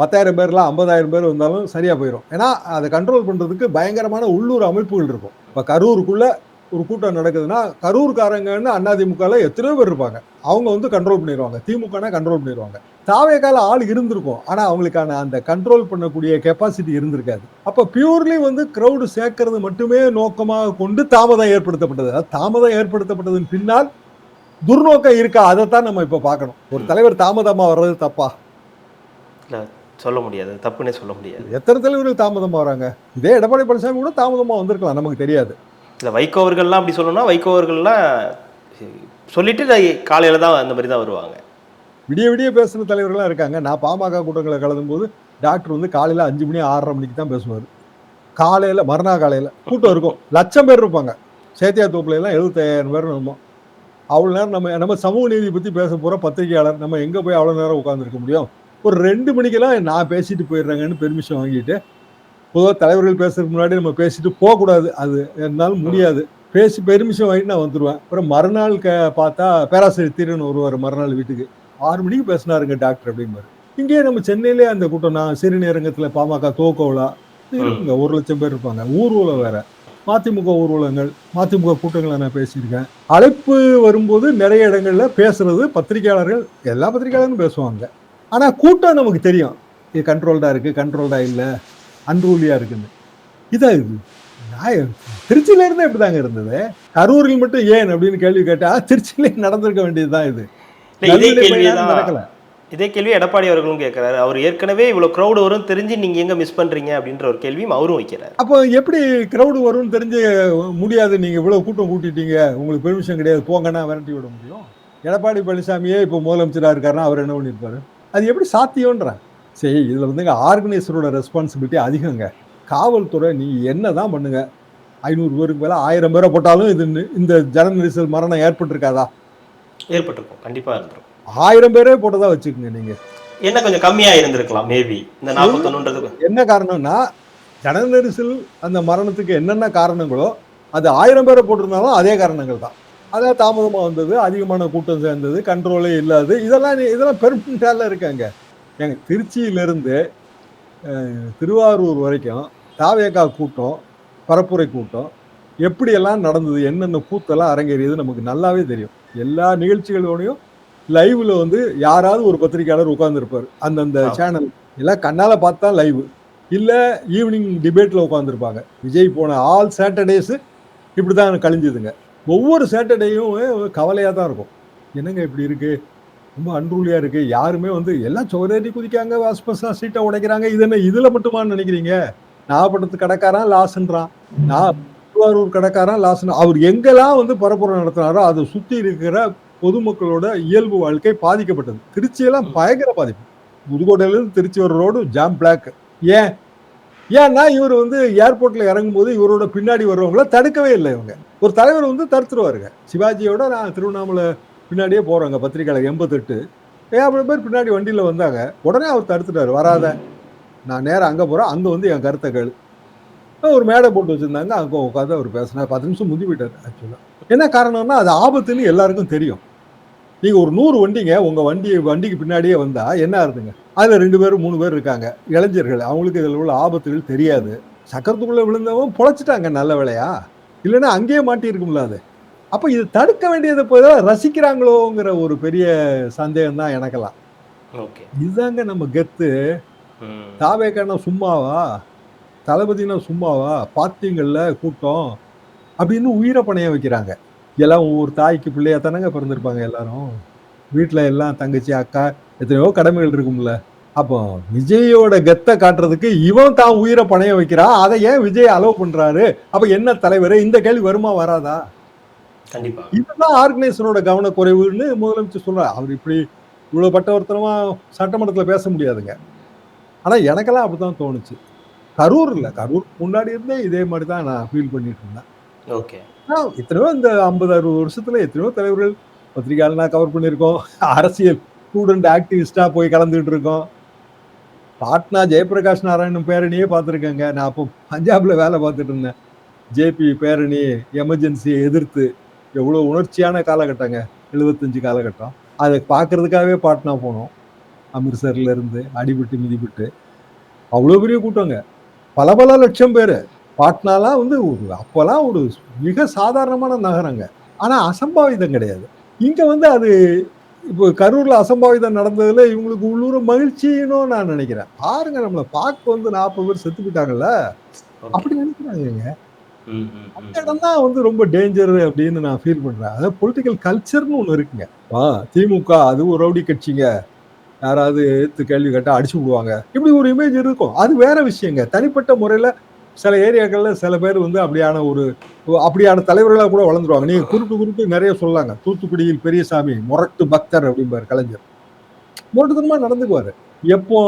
பத்தாயிரம் பேர்லாம் ஐம்பதாயிரம் பேர் வந்தாலும் சரியாக போயிடும் ஏன்னா அதை கண்ட்ரோல் பண்ணுறதுக்கு பயங்கரமான உள்ளூர் அமைப்புகள் இருக்கும். இப்போ கரூருக்குள்ளே ஒரு கூட்டம் நடக்குதுன்னா கரூர்காரங்கன்னு அதிமுகல எத்தனையோ பேர் இருப்பாங்க. அவங்க வந்து கண்ட்ரோல் பண்ணிடுவாங்க திமுகனா கண்ட்ரோல் பண்ணிடுவாங்க தாவேக்கால ஆள் இருந்திருக்கும். ஆனா அவங்களுக்கான அந்த கண்ட்ரோல் பண்ணக்கூடிய கெப்பாசிட்டி இருந்திருக்காது. அப்ப பியூர்லி வந்து கிரவுடு சேர்க்கறது மட்டுமே நோக்கமாக கொண்டு தாமதம் ஏற்படுத்தப்பட்டது. அதாவது தாமதம் ஏற்படுத்தப்பட்டதன் பின்னால் துர்நோக்கம் இருக்கா? அதைத்தான் நம்ம இப்ப பார்க்கணும். ஒரு தலைவர் தாமதமா வர்றது தப்பா? சொல்ல முடியாது. தப்புன்னே சொல்ல முடியாது. எத்தனை தலைவர்கள் தாமதமா வராங்க? இதே எடப்பாடி பழனிசாமி கூட தாமதமா வந்திருக்கலாம். நமக்கு தெரியாது. இல்லை வைகோவர்கள்லாம் அப்படி சொல்லணும்னா வைகோவர்கள்லாம் சொல்லிட்டு நான் தான் அந்த மாதிரி தான் வருவாங்க. விடிய விடிய பேசுகிற தலைவர்கள்லாம் இருக்காங்க. நான் பாமக கூட்டங்களை கலந்தும் போது டாக்டர் வந்து காலையில் அஞ்சு மணி ஆறரை மணிக்கு தான் பேசுவார். காலையில் மறுநாள் காலையில் கூட்டம் இருக்கும். லட்சம் பேர் இருப்பாங்க. சேத்தியா தோப்புல எல்லாம் எழுபத்தாயிரம் பேர் இருப்போம். அவ்வளோ நேரம் நம்ம நம்ம சமூக நீதி பற்றி பேச போற பத்திரிகையாளர் நம்ம எங்கே போய் அவ்வளோ நேரம் உட்காந்துருக்க முடியும்? ஒரு ரெண்டு மணிக்கெல்லாம் நான் பேசிட்டு போயிடுறேங்கன்னு பெர்மிஷன் வாங்கிட்டு பொதுவாக தலைவர்கள் பேசுறதுக்கு முன்னாடி நம்ம பேசிட்டு போகக்கூடாது. அது என்னால் முடியாது. பேசி பெர்மிஷன் வாங்கிட்டு நான் வந்துடுவேன் அப்புறம் மறுநாள் க பார்த்தா பேராசிரியர் தீரன் வருவார் மறுநாள் வீட்டுக்கு. ஆறு மணிக்கு பேசினாருங்க டாக்டர் அப்படிம்பாரு. இங்கேயே நம்ம சென்னையிலே அந்த கூட்டம் நான் சிறுநேரங்கத்தில் பாமக தோக்கோலா இருக்குங்க ஒரு லட்சம் பேர் இருப்பாங்க. ஊர்வலம் வேற. மதிமுக ஊர்வலங்கள் மதிமுக கூட்டங்களை நான் பேசியிருக்கேன். அழைப்பு வரும்போது நிறைய இடங்கள்ல பேசுறது பத்திரிகையாளர்கள் எல்லா பத்திரிகையாளரும் பேசுவாங்க. ஆனா கூட்டம் நமக்கு தெரியும். இது கண்ட்ரோல்டா இருக்கு கண்ட்ரோல்டா இல்லை. அன்ரூலியா இருக்குன்னு இதான் இது? நான் திருச்சியில இருந்தே இப்படிதாங்க இருந்தது. கரூரில் மட்டும் ஏன் அப்படின்னு கேள்வி கேட்டா திருச்சியிலே நடந்திருக்க வேண்டியதுதான் இது. இல்ல இதே தான் நடக்கல. இதே கேள்வி எடப்பாடி அவர்களும் கேட்கிறாரு. அவர் ஏற்கனவே இவ்வளவு crowd வரும் தெரிஞ்சு நீங்க எங்க மிஸ் பண்றீங்க அப்படின்ற ஒரு கேள்வியும் அவரும் வைக்கிறாரு. அப்போ எப்படி கிரவுடு வரும்னு தெரிஞ்சு முடியாது? நீங்க இவ்வளவு கூட்டம் கூட்டிட்டீங்க. உங்களுக்கு பெர்மிஷன் கிடையாது. போங்கன்னா விரட்டி விட முடியும். எடப்பாடி பழனிசாமியே இப்போ முதலமைச்சரா இருக்காருன்னா அவர் என்ன பண்ணியிருப்பாரு? அது எப்படி சாத்தியம்ன்றேன் சரி இதுல வந்துங்க ஆர்கனைசரோட ரெஸ்பான்சிபிலிட்டி அதிகங்க. காவல்துறை நீ என்ன தான் பண்ணுங்க? ஐநூறு பேருக்கு மேல ஆயிரம் பேரை போட்டாலும் இது இந்த ஜன நெரிசல் மரணம் ஏற்பட்டிருக்காதா? ஏற்பட்டிருக்கும். கண்டிப்பா இருந்திருக்கும். ஆயிரம் பேரே போட்டதா வச்சுக்கோங்க நீங்க. என்ன கொஞ்சம் கம்மியா இருந்திருக்கலாம் மேபி இந்த நாற்பத்தொன்னுன்றதுக்கு என்ன காரணம்னா ஜன நெரிசல் அந்த மரணத்துக்கு என்னென்ன காரணங்களோ அது ஆயிரம் பேரை போட்டிருந்தாலும் அதே காரணங்கள் தான். அதான் தாமதமாக வந்தது அதிகமான கூட்டம் சேர்ந்தது கண்ட்ரோலே இல்லாது இதெல்லாம் இதெல்லாம் பெர்மனண்டால இருக்காங்க. எங்க திருச்சியிலிருந்து திருவாரூர் வரைக்கும் தாவேக்கா கூட்டம் பரப்புரை கூட்டம் எப்படியெல்லாம் நடந்தது என்னென்ன கூத்தெல்லாம் அரங்கேறியது நமக்கு நல்லாவே தெரியும். எல்லா நிகழ்ச்சிகளோடையும் லைவ்ல வந்து யாராவது ஒரு பத்திரிக்கையாளர் உட்கார்ந்துருப்பார். அந்தந்த. சேனல் எல்லாம் கண்ணால பார்த்தா லைவ் இல்லை ஈவினிங் டிபேட்டில் உட்காந்துருப்பாங்க விஜய் போன ஆல் சாட்டர்டேஸு இப்படி தான் கழிஞ்சுதுங்க. ஒவ்வொரு சாட்டர்டேயும் கவலையாக தான் இருக்கும். என்னங்க இப்படி இருக்குது ரொம்ப அன்ரூலியாக இருக்குது யாருமே வந்து எல்லாம் சோரேறி குதிக்காங்க வாஸ்பஸாக சீட்டை உடைக்கிறாங்க இது என்ன இதில் மட்டுமான்னு நினைக்கிறீங்க? நாகப்பட்டினத்து கடைக்காரன் லாஸ்ன்றான். நான் திருவாரூர் கடைக்காரன் லாஸ்ன்னு அவர் எங்கெல்லாம் வந்து பரப்புரம் நடத்தினாரோ அதை சுற்றி இருக்கிற பொதுமக்களோட இயல்பு வாழ்க்கை பாதிக்கப்பட்டது. திருச்சியெல்லாம் பயங்கர பாதிப்பு. புதுக்கோட்டையிலேருந்து திருச்சி வர ரோடு ஜாம் பிளாக். ஏன்? ஏன்னா இவர் வந்து ஏர்போர்ட்டில் இறங்கும் போது இவரோட பின்னாடி வர்றவங்கள தடுக்கவே இல்லை இவங்க. ஒரு தலைவர் வந்து தடுத்துருவாருங்க. சிவாஜியோட நான் திருவண்ணாமலை பின்னாடியே போகிறாங்க பத்திரிக்கையில் எண்பத்தெட்டு. ஏகப்பட்ட பேர் பின்னாடி வண்டியில் வந்தாங்க. உடனே அவர் தடுத்துட்டார். வராத. நான் நேராக அங்கே போகிறேன் அங்கே வந்து என் கருத்தை கேளு. ஒரு மேடை போட்டு வச்சுருந்தாங்க. அங்கே உட்காந்து அவர் பேசினார். பத்து நிமிஷம் முந்தி போயிட்டார் ஆக்சுவலாக என்ன காரணம்னா அது ஆபத்துன்னு எல்லாருக்கும் தெரியும். நீங்கள் ஒரு நூறு வண்டிங்க உங்கள் வண்டி வண்டிக்கு பின்னாடியே வந்தால் என்ன ஆகுதுங்க? அதில் ரெண்டு பேரும் மூணு பேர் இருக்காங்க. இளைஞர்கள். அவங்களுக்கு இதில் உள்ள ஆபத்துகள் தெரியாது. சக்கரத்துக்குள்ளே விழுந்தவன் பொழைச்சிட்டாங்க நல்ல வேலையா இல்லைன்னா அங்கேயே மாட்டியிருக்கும்ல அது. அப்போ இது தடுக்க வேண்டியதை போய் ரசிக்கிறாங்களோங்கிற ஒரு பெரிய சந்தேகம் தான் எனக்கெல்லாம் இதுதாங்க நம்ம கெத்து. தாவேக்கான சும்மாவா? தளபதினா சும்மாவா? பார்த்தீங்கள்ல கூட்டம். அப்படின்னு உயிரை பணைய வைக்கிறாங்க. எல்லாம் ஒரு தாய்க்கு பிள்ளையா தானங்க பிறந்திருப்பாங்க எல்லாரும். வீட்டில் எல்லாம் தங்கச்சி அக்கா எத்தனையோ கடமைகள் இருக்கும்ல. அப்போ விஜயோட கெத்தை காட்டுறதுக்கு இவன் தான் உயிரை பணைய வைக்கிறான் அதை ஏன் விஜய் அலோவ் பண்றாரு? அப்ப என்ன தலைவர்? இந்த கேள்வி வருமா வராதா? கண்டிப்பா. இதுதான் ஆர்கனைசரோட கவனக்குறைவுன்னு முதலமைச்சர் சொல்றாரு. அவர் இப்படி இவ்வளவு பட்டவர்த்தனமா சட்டமன்றத்துல பேச முடியாதுங்க. ஆனா எனக்கெல்லாம் அப்படித்தான் தோணுச்சு. கரூர் இல்ல கரூர் முன்னாடி இருந்தே இதே மாதிரி தான் நான் ஃபீல் பண்ணிட்டு இருந்தேன். ஓகே. எத்தனையோ இந்த ஐம்பது அறுபது வருஷத்துல எத்தனையோ தலைவர்கள் பத்திரிகையாளனா கவர் பண்ணியிருக்கோம். அரசியல் ஸ்டூடெண்ட் ஆக்டிவிஸ்டா போய் கலந்துகிட்டு இருக்கோம் பாட்னா ஜெயபிரகாஷ் நாராயணன் பேரணியே பார்த்துருக்கேங்க. நான் அப்போ பஞ்சாப்ல வேலை பார்த்துட்டு இருந்தேன். ஜேபி பேரணி எமர்ஜென்சியை எதிர்த்து எவ்வளோ உணர்ச்சியான காலகட்டங்க எழுபத்தஞ்சு காலகட்டம். அதை பார்க்கறதுக்காகவே பாட்னா போனோம். அமிர்தசர்ல இருந்து அடிபட்டு மிதிபட்டு. அவ்வளோ பெரிய கூட்டங்க. பல பல லட்சம் பேர். பாட்னாலாம் வந்து ஒரு அப்போல்லாம் ஒரு மிக சாதாரணமான நகரங்க. ஆனால் அசம்பாவிதம் கிடையாது. இங்கே வந்து அது இப்போ கரூரில் அசம்பாவிதம் நடந்ததுல இவங்களுக்கு உள்ளூர மகிழ்ச்சின்னு நான் நினைக்கிறேன். பாருங்க நம்மளை பார்க்க வந்து நாற்பது பேர் செத்து போயிட்டாங்கல்ல? அப்படி நினைக்கிறாங்க அந்த இடம் தான் வந்து ரொம்ப டேஞ்சர் அப்படின்னு நான் ஃபீல் பண்றேன். அதாவது பொலிட்டிக்கல் கல்ச்சர்னு ஒன்று இருக்குங்க. வா திமுக அது ஒரு ரவுடி கட்சிங்க. யாராவது எடுத்து கேள்வி கேட்டால் அடிச்சு விடுவாங்க. இப்படி ஒரு இமேஜ் இருக்கும். அது வேற விஷயங்க. தனிப்பட்ட முறையில் சில ஏரியாக்களில் சில பேர் வந்து அப்படியான ஒரு அப்படியான தலைவர்களாக கூட வளர்ந்துருவாங்க. நீங்கள் குறிப்பு குறிப்பு நிறைய சொல்லாங்க. தூத்துக்குடியில் பெரியசாமி முரட்டு பக்தர் அப்படிம்பார் கலைஞர். முரட்டுத்தனமாக நடந்துக்குவார். எப்போ?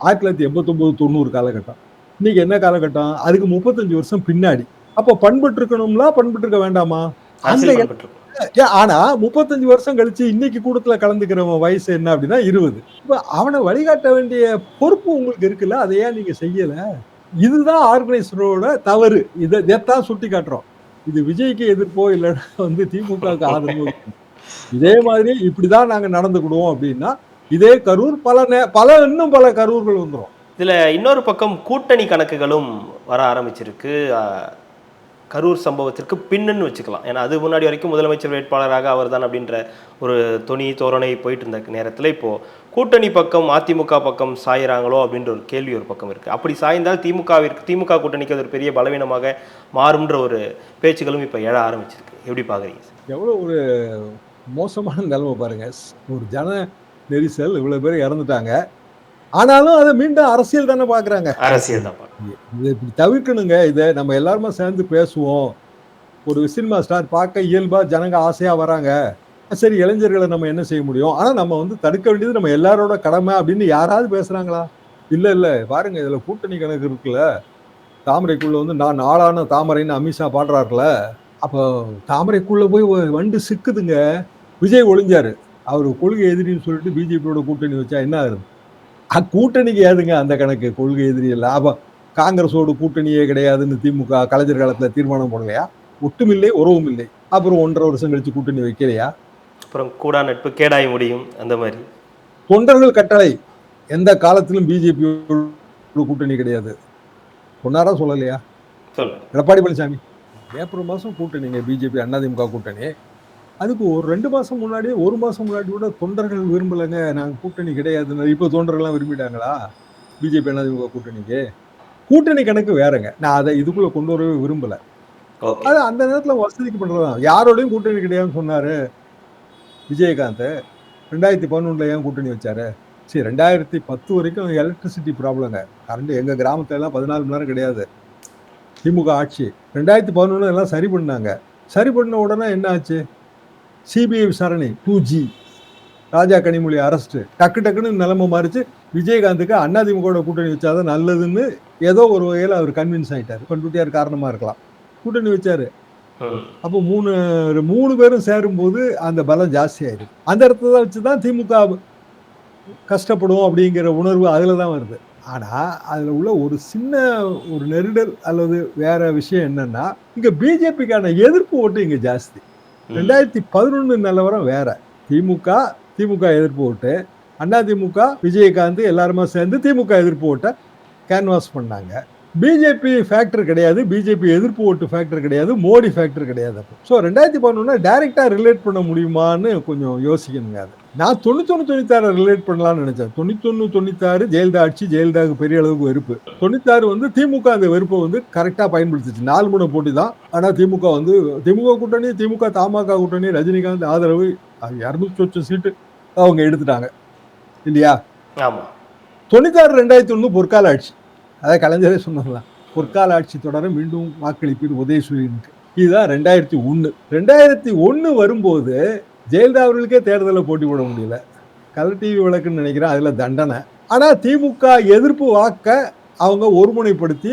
ஆயிரத்தி தொள்ளாயிரத்தி எண்பத்தொம்போது தொண்ணூறு காலகட்டம். இன்னைக்கு என்ன காலகட்டம்? அதுக்கு முப்பத்தஞ்சு வருஷம் பின்னாடி. அப்போ பண்பட்டு இருக்கணும்னா பண்பட்டு இருக்க வேண்டாமா அந்த ஆனா முப்பத்தஞ்சு வருஷம் கழிச்சு இன்னைக்கு கூட்டத்துல கலந்துக்கிறவன் வயசு என்ன அப்படின்னா இருபது. இப்ப அவனை வழிகாட்ட வேண்டிய பொறுப்பு உங்களுக்கு இருக்குல்ல? அதை ஏன் நீங்க செய்யல? இதுதான் ஆர்கனைசரோட தவறு. இதை இதைத்தான் சுட்டி காட்டுறோம் இது விஜய்க்கு எதிர்ப்போ இல்லைன்னா வந்து திமுகவுக்கு ஆதரவோ இதே மாதிரி இப்படிதான் நாங்க நடந்துக்கிடுவோம் அப்படின்னா இதே கரூர் பல பல இன்னும் பல கரூர்கள் வந்துரும். இதுல இன்னொரு பக்கம் கூட்டணி கணக்குகளும் வர ஆரம்பிச்சிருக்கு. கரூர் சம்பவத்திற்கு பின்னுன்னு வச்சுக்கலாம். ஏன்னா அது முன்னாடி வரைக்கும் முதலமைச்சர் வேட்பாளராக அவர் தான் அப்படின்ற ஒரு துணி தோரணை போயிட்டு இருந்த நேரத்தில் இப்போது கூட்டணி பக்கம் அதிமுக பக்கம் சாயிறாங்களோ அப்படின்ற ஒரு கேள்வி ஒரு பக்கம் இருக்குது அப்படி சாய்ந்தால் திமுகவிற்கு திமுக கூட்டணிக்கு அது ஒரு பெரிய பலவீனமாக மாறும்ன்ற ஒரு பேச்சுகளும் இப்போ எழ ஆரம்பிச்சிருக்கு. எப்படி பார்க்குறீங்க எவ்வளோ ஒரு மோசமான நிலைமை பாருங்க. ஒரு ஜன நெரிசல் இவ்வளோ பேர் இறந்துட்டாங்க. ஆனாலும் அதை மீண்டும் அரசியல் தானே பாக்குறாங்க அரசியல் தான். இதை இப்படி தவிர்க்கணுங்க. இதை நம்ம எல்லாருமே சேர்ந்து பேசுவோம். ஒரு சினிமா ஸ்டார் பார்க்க இயல்பா ஜனங்க ஆசையா வராங்க. சரி இளைஞர்களை நம்ம என்ன செய்ய முடியும்? ஆனா நம்ம வந்து தடுக்க வேண்டியது நம்ம எல்லாரோட கடமை அப்படின்னு யாராவது பேசுறாங்களா? இல்ல இல்ல. பாருங்க இதுல கூட்டணி கணக்கு இருக்குல்ல. தாமரைக்குள்ள வந்து நான் நாளான தாமரைன்னு அமித்ஷா பாடுறாருல. அப்போ தாமரைக்குள்ள போய் வண்டு சிக்குதுங்க. விஜய் ஒளிஞ்சாரு. அவர் கொள்கை எதிரின்னு சொல்லிட்டு பிஜேபியோட கூட்டணி வச்சா என்ன ஆகுது? கூட்டணிக்கு ஏதுங்க அந்த கணக்கு? கொள்கை எதிரி லாபம். காங்கிரஸோடு கூட்டணியே கிடையாதுன்னு திமுக கலைஞர் காலத்துல தீர்மானம் போடலையா? ஒட்டுமில்லை உறவும் இல்லை. அப்புறம் ஒன்றரை வருஷம் கழிச்சு கூட்டணி வைக்கலையா? அப்புறம் கூடா நட்பு கேடாய் முடியும் அந்த மாதிரி. தொண்டர்கள் கட்டளை. எந்த காலத்திலும் பிஜேபி கூட்டணி கிடையாது. சொன்னாரா சொல்லலையா? எடப்பாடி பழனிசாமி. ஏப்ரல் மாதம் கூட்டணிங்க பிஜேபி அதிமுக கூட்டணி. அதுக்கு ஒரு ரெண்டு மாதம் முன்னாடி ஒரு மாதம் முன்னாடி கூட தொண்டர்கள் விரும்பலைங்க. நாங்கள் கூட்டணி கிடையாதுன்னு இப்போ தொண்டர்கள்லாம் விரும்பிட்டாங்களா? பிஜேபி அதிமுக கூட்டணிக்கு? கூட்டணி கணக்கு வேறங்க. நான் அதை இதுக்குள்ள கொண்டு வரவே விரும்பல. அது அந்த நேரத்தில் வசதிக்கு பண்றதுதான். யாரோடையும் கூட்டணி கிடையாதுன்னு சொன்னாரு விஜயகாந்த். ரெண்டாயிரத்தி பதினொன்றில் ஏன் கூட்டணி வச்சாரு? சரி ரெண்டாயிரத்தி பத்து வரைக்கும் எலக்ட்ரிசிட்டி ப்ராப்ளங்க கரண்ட் எங்கள் கிராமத்துல எல்லாம் பதினாலு மணி நேரம் கிடையாது. திமுக ஆட்சி. ரெண்டாயிரத்தி பதினொன்று எல்லாம் சரி பண்ணாங்க. சரி பண்ண உடனே என்ன ஆச்சு? சிபிஐ விசாரணை two G Raja Kanimozhi arrest டக்கு டக்குன்னு நிலைமை மாறிச்சு. விஜயகாந்துக்கு அதிமுக கூட்டணி வச்சாதான் நல்லதுன்னு ஏதோ ஒரு வகையில் அவர் கன்வின்ஸ் ஆயிட்டார். பண்ருட்டியார் காரணமாக இருக்கலாம். கூட்டணி வச்சாரு. அப்போ மூணு மூணு பேரும் சேரும்போது அந்த பலம் ஜாஸ்தி ஆயிடுது. அந்த இடத்துல வச்சு தான் திமுக கஷ்டப்படும் அப்படிங்கிற உணர்வு அதில் தான் வருது. ஆனால் அதில் உள்ள ஒரு சின்ன ஒரு நெருடல் அல்லது வேற விஷயம் என்னன்னா இங்கே பிஜேபிக்கான எதிர்ப்பு ஓட்டு இங்கே ஜாஸ்தி. ரெண்டாயிரத்தி பதினொன்று நிலவரம் வேற. திமுக திமுக எதிர்ப்பு ஓட்டு. அண்ணா திமுக விஜயகாந்த் எல்லாருமே சேர்ந்து திமுக எதிர்ப்பு ஓட்டை கேன்வாஸ் பண்ணாங்க. பிஜேபி ஃபேக்டர் கிடையாது. பிஜேபி எதிர்ப்பு ஓட்டு ஃபேக்டர் கிடையாது. மோடி ஃபேக்டர் கிடையாது அப்போ. ஸோ ரெண்டாயிரத்தி பதினொன்று டைரெக்டாக ரிலேட் பண்ண முடியுமான்னு கொஞ்சம் யோசிக்கணுங்க அது. நான் தொண்ணூத்தொன்று தொண்ணூத்தாறு ரிலேட் பண்ணலாம்னு நினைச்சேன். தொண்ணூத்தொன்று தொண்ணூத்தாறு ஜெயலலிதா ஆட்சி ஜெயலலிதாவுக்கு பெரிய அளவுக்கு வெறுப்பு. தொண்ணூத்தாறு வந்து திமுக அந்த வெறுப்பை வந்து கரெக்டாக பயன்படுத்துச்சு. நாலு முனை போட்டி தான். ஆனால் திமுக வந்து திமுக கூட்டணி திமுக தமாக கூட்டணி ரஜினிகாந்த் ஆதரவு இரநூத்தி சொச்சம் சீட்டு அவங்க எடுத்துட்டாங்க. இல்லையா? ஆமா. தொண்ணூத்தாறு ரெண்டாயிரத்தி ஒன்று பொற்கால ஆட்சி அதாவது கலைஞரே சொன்னதுதான் பொற்கால ஆட்சி தொடர மீண்டும் வாக்களிப்பீர் உதயசூரியனுக்கு. இதுதான் ரெண்டாயிரத்தி ஒன்று ரெண்டாயிரத்தி ஒன்று வரும்போது ஜெயலலிதா அவர்களுக்கே தேர்தலில் போட்டி போட முடியல. கலர் டிவி வழக்குன்னு நினைக்கிறேன் அதில் தண்டனை. ஆனால் திமுக எதிர்ப்பு வாக்க அவங்க ஒருமுனைப்படுத்தி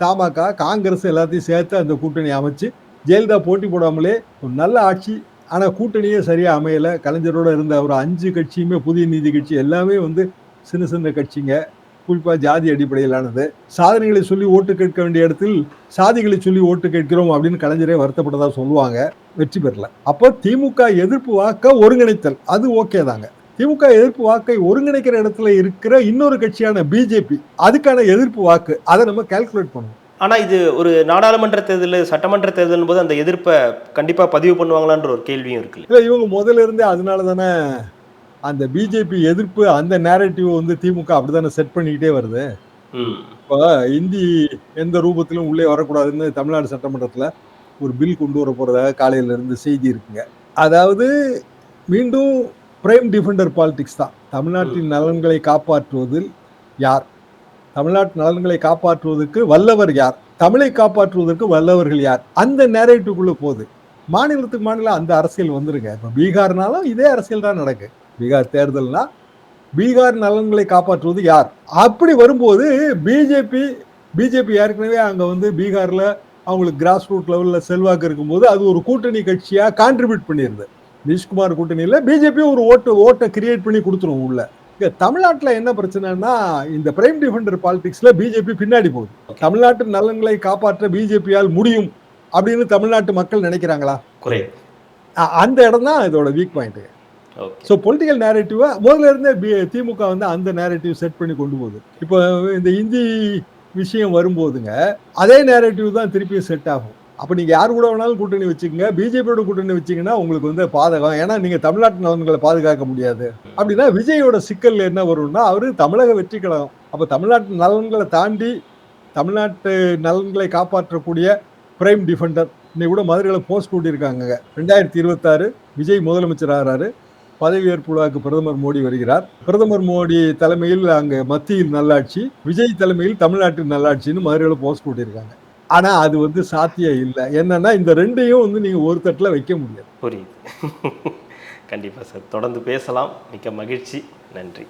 தமாக காங்கிரஸ் எல்லாத்தையும் சேர்த்து அந்த கூட்டணி அமைச்சு ஜெயலலிதா போட்டி போடாமலே ஒரு நல்ல ஆட்சி. ஆனால் கூட்டணியே சரியாக அமையலை. கலைஞரோடு இருந்த ஒரு அஞ்சு கட்சியுமே புதிய நீதி கட்சி எல்லாமே வந்து சின்ன சின்ன கட்சிங்க. குறிப்பாக ஜாதி அடிப்படையிலானது. சாதனைகளை சொல்லி ஓட்டு கேட்க வேண்டிய இடத்தில் சாதிகளை சொல்லி ஓட்டு கேட்கிறோம் அப்படின்னு கலைஞரே வருத்தப்பட்டதா சொல்லுவாங்க. வெற்றி பெறல. அப்போ திமுக எதிர்ப்பு வாக்க ஒருங்கிணைத்தல் அது ஓகே தாங்க. திமுக எதிர்ப்பு வாக்கை ஒருங்கிணைக்கிற இடத்துல இருக்கிற இன்னொரு கட்சியான பிஜேபி அதுக்கான எதிர்ப்பு வாக்கு அதை நம்ம கால்குலேட் பண்ணணும். ஆனா இது ஒரு நாடாளுமன்ற தேர்தல் சட்டமன்ற தேர்தல் போது அந்த எதிர்ப்பை கண்டிப்பா பதிவு பண்ணுவாங்களான்ற ஒரு கேள்வியும் இருக்குல்ல. இல்லை இவங்க முதல்ல இருந்தே அதனால தானே அந்த பிஜேபி எதிர்ப்பு அந்த நேரட்டிவ் வந்து திமுக அப்படிதானே செட் பண்ணிக்கிட்டே வருது. இப்போ இந்தி எந்த ரூபத்திலும் உள்ளே வரக்கூடாதுன்னு தமிழ்நாடு சட்டமன்றத்தில் ஒரு பில் கொண்டு வர போகிறதாக காலையில இருந்து செய்தி இருக்குங்க. அதாவது மீண்டும் பிரைம் டிஃபெண்டர் பாலிடிக்ஸ் தான். தமிழ்நாட்டின் நலன்களை காப்பாற்றுவதில் யார்? தமிழ்நாட்டு நலன்களை காப்பாற்றுவதற்கு வல்லவர் யார்? தமிழை காப்பாற்றுவதற்கு வல்லவர்கள் யார்? அந்த நேரேட்டிவ்குள்ளே போகுது. மாநிலத்துக்கு மாநிலம் அந்த அரசியல் வந்துருங்க. இப்போ பீகார்னாலும் இதே அரசியல் தான் நடக்கு. பீகார் தேர்தல்னா பீகார் நலன்களை காப்பாற்றுவது யார்? அப்படி வரும்போது பிஜேபி பிஜேபி ஏற்கனவே அங்கே வந்து பீகாரில் அவங்களுக்கு கிராஸ் ரூட் லெவலில் செல்வாக்கு இருக்கும்போது அது ஒரு கூட்டணி கட்சியாக கான்ட்ரிபியூட் பண்ணியிருது நிதிஷ்குமார் கூட்டணியில் பிஜேபி ஒரு ஓட்டு ஓட்டை கிரியேட் பண்ணி கொடுத்துரும் உள்ள. இங்க தமிழ்நாட்டில் என்ன பிரச்சனைனா இந்த பிரைம் டிஃபெண்டர் பாலிடிக்ஸில் பிஜேபி பின்னாடி போகுது. தமிழ்நாட்டு நலன்களை காப்பாற்ற பிஜேபியால் முடியும் அப்படின்னு தமிழ்நாட்டு மக்கள் நினைக்கிறாங்களா? குறைவு அ- அந்த இடம் தான் இதோட weak point okay so political நேரட்டிவை முதல்ல இருந்தே பி திமுக வந்து அந்த நேரட்டிவ் செட் பண்ணி கொண்டு போகுது. இப்போ இந்த இந்தி விஷயம் வரும்போதுங்க அதே நேரட்டிவ் தான் திருப்பியும் செட் ஆகும். அப்போ நீங்கள் யார் கூட வேணாலும் கூட்டணி வச்சுக்கோங்க பிஜேபியோட கூட்டணி வச்சீங்கன்னா உங்களுக்கு வந்து பாதகம். ஏன்னா நீங்கள் தமிழ்நாட்டு நலன்களை பாதுகாக்க முடியாது. அப்படின்னா விஜயோட சிக்கல் என்ன வரும்னா அவர் தமிழக வெற்றி கழகம். அப்போ தமிழ்நாட்டு நலன்களை தாண்டி தமிழ்நாட்டு நலன்களை காப்பாற்றக்கூடிய பிரைம் டிஃபெண்டர் இன்னைக்கு கூட மதுரையில் போஸ்ட் கூட்டியிருக்காங்க ரெண்டாயிரத்தி இருபத்தாறு விஜய் முதலமைச்சர் ஆகிறாரு. பதவியேற்பு விழாவுக்கு பிரதமர் மோடி வருகிறார். பிரதமர் மோடி தலைமையில் அங்கே மத்தியில் நல்லாட்சி விஜய் தலைமையில் தமிழ்நாட்டில் நல்லாட்சின்னு மதுரையில் போஸ்ட் போட்டிருக்காங்க. ஆனால் அது வந்து சாத்தியம் இல்லை. என்னன்னா இந்த ரெண்டையும் வந்து நீங்கள் ஒரு தட்டில் வைக்க முடியாது. புரியுது. கண்டிப்பாக சார். தொடர்ந்து பேசலாம். மிக்க மகிழ்ச்சி. நன்றி.